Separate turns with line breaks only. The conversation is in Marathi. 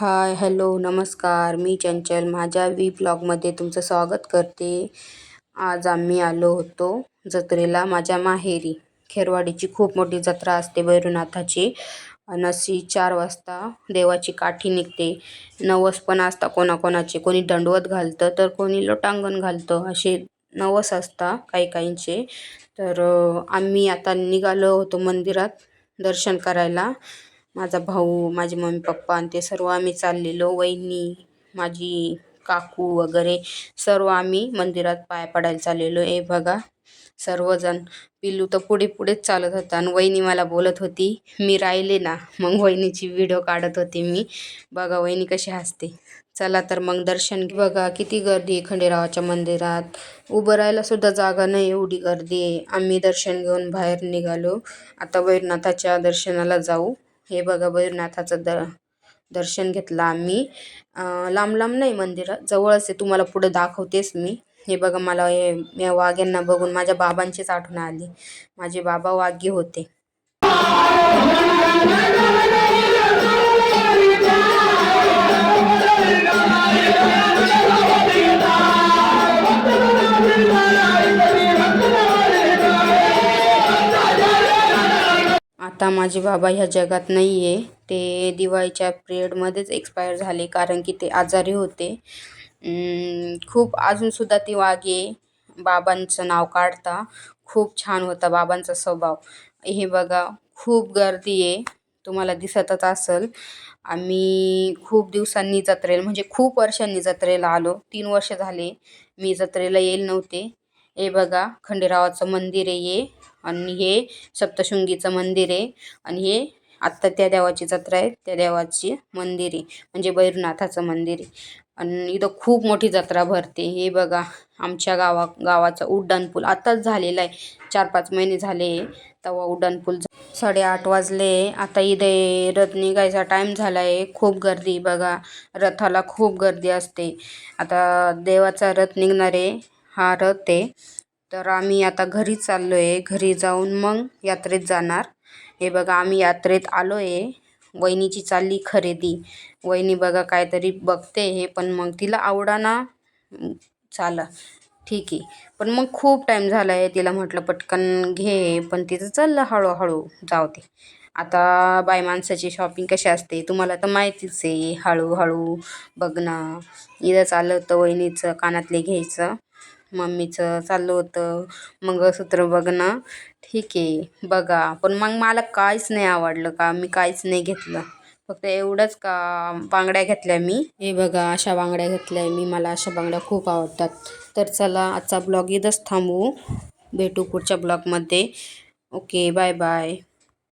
हाय हॅलो नमस्कार. मी चंचल. माझ्या वी ब्लॉगमध्ये तुमचं स्वागत करते. आज आम्ही आलो होतो जत्रेला माझ्या माहेरी. खेरवाडीची खूप मोठी जत्रा असते भैरवनाथाची. नशी चार वाजता देवाची काठी निघते. नवस पण असता कोणाकोणाचे. कोणी दंडवत घालतं तर कोणी लोटांगण घालतं. असे नवस असता काही काहींचे. तर आम्ही आता निघालो होतो मंदिरात दर्शन करायला. माझा भाऊ माझे मम्मी पप्पा आणि ते सर्व आम्ही चाललेलो. वहिनी माझी काकू वगैरे सर्व आम्ही मंदिरात पाया पडायला चाललेलो. हे बघा सर्वजण. पिल्लू तर पुढे पुढेच चालत होता आणि वहिनी मला बोलत होती मी राहिले ना. मग वहिनीची व्हिडिओ काढत होती मी. बघा वहिनी कशी हसते. चला तर मग दर्शन घे. बघा किती गर्दी आहे खंडेरावाच्या मंदिरात. उभं राहायला सुद्धा जागा नाही एवढी गर्दी आहे. आम्ही दर्शन घेऊन बाहेर निघालो. आता वैरनाथाच्या दर्शनाला जाऊ. हे बघा वैरनाथाचं द दर्शन घेतलं आम्ही. लांब लांब नाही मंदिर जवळच आहे. तुम्हाला पुढं दाखवतेच मी. हे बघा मला हे या वाघ्यांना बघून माझ्या बाबांचीच आठवण आली. माझे बाबा वाघ्य होते. आता माझे बाबा ह्या जगात नाही आहे ते दिवाळीच्या पिरियडमध्येच एक्सपायर झाले कारण की ते आजारी होते. खूप अजूनसुद्धा ती वागे बाबांचं नाव काढता. खूप छान होता बाबांचा स्वभाव. हे बघा खूप गर्दी आहे. तुम्हाला दिसतच असेल. आम्ही खूप दिवसांनी जत्रेला म्हणजे खूप वर्षांनी जत्रेला आलो. तीन वर्ष झाले मी जत्रेला येईल नव्हते. हे बघा खंडेरावाचं मंदिर आहे आणि हे सप्तशृंगीचं मंदिर आहे. आणि हे आत्ता त्या देवाची जत्रा आहे. त्या देवाची मंदिर आहे. म्हणजे भैरनाथाचं मंदिर आहे. आणि इथं खूप मोठी जत्रा भरते. हे बघा आमच्या गावा गावाचं उड्डाणपूल आत्ताच झालेला आहे. चार पाच महिने झाले तेव्हा उड्डाणपूल साडेआठ वाजले आता इथे रथ निघायचा टाईम झाला आहे. खूप गर्दी बघा. रथाला खूप गर्दी असते. आता देवाचा रथ निघणार आहे. हा रथ आहे. तर आम्ही आता घरी चाललो आहे घरी जाऊन मग यात्रेत जाणार. हे बघा आम्ही यात्रेत आलो आहे वहिनीची चालली खरेदी. वहिनी बघा काहीतरी बघते हे पण मग तिला आवडाना अं, चाला. ठीक आहे. पण मग खूप टाईम झाला आहे तिला म्हटलं पटकन घे. पण तिचं चाललं हळूहळू. जाऊ दे. आता बाय माणसाची शॉपिंग कशी असते? तुम्हाला तर माहितीच आहे. हळूहळू बघणं. इथं चाललं तर वहिनीचं कानातले घ्यायचं. मम्मीचं चाललं होतं. मंगळसूत्र बघणं. ठीक आहे बघा. पण मग मला काहीच नाही आवडलं का? मी काहीच नाही घेतलं. फक्त एवढंच का? बांगड्या घेतल्या मी. हे बघा अशा बांगड्या घेतल्या मी. मला अशा बांगड्या खूप आवडतात. तर चला आजचा ब्लॉग इथंच थांबवू भेटू पुढच्या ब्लॉगमध्ये. Okay bye bye